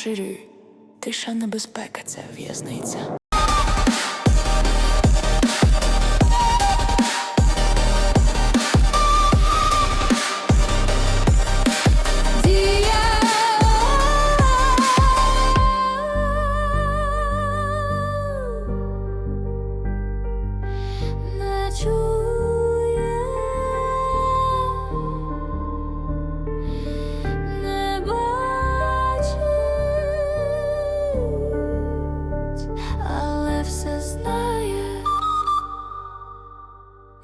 Розширюй. Тиша небезпека це в'язниця.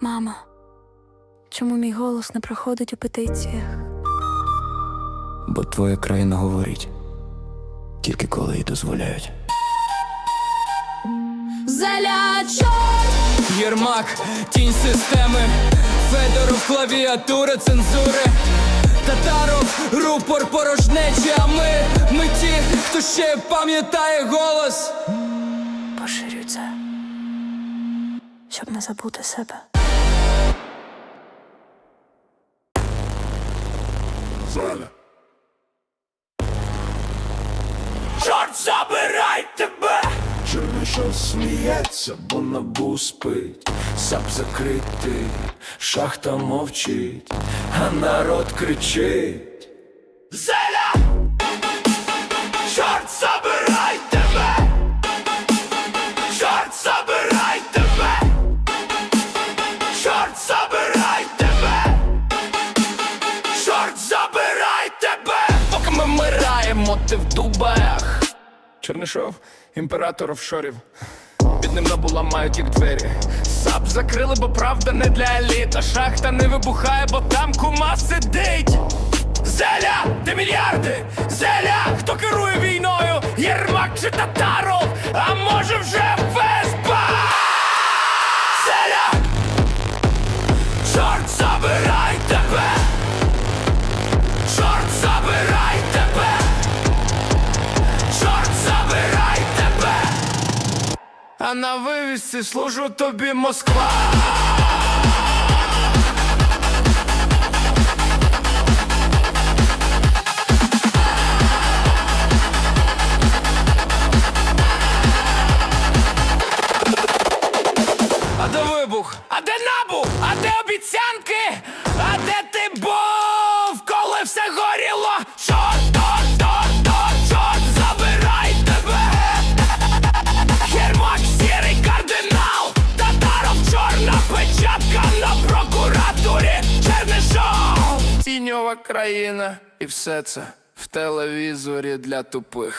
Мама, чому мій голос не проходить у петиціях? Бо твоя країна говорить тільки коли їй дозволяють. Залячо Єрмак, тінь системи, Федоров, клавіатура, цензури, Татаров, рупор порожнечі, а ми, ми ті, хто ще пам'ятає голос. Поширюй це, щоб не забути себе. Чорт забирай тебе! Чернишов сміється, бо набу спить, сап закритий, шахта мовчить, а народ кричить. Вмираємо, в дубах. Чернишов, імператор офшорів. Під ним набула мають їх двері. Сап закрили, бо правда не для еліт. Шахта не вибухає, бо там кума сидить. Зеля, де мільярди? Зеля, хто керує війною? Єрмак чи Татаров? А може вже А на вивісці служу тобі Москва. А де вибух? А де набу? А де обіцянки? Країна, і все це в телевізорі для тупих.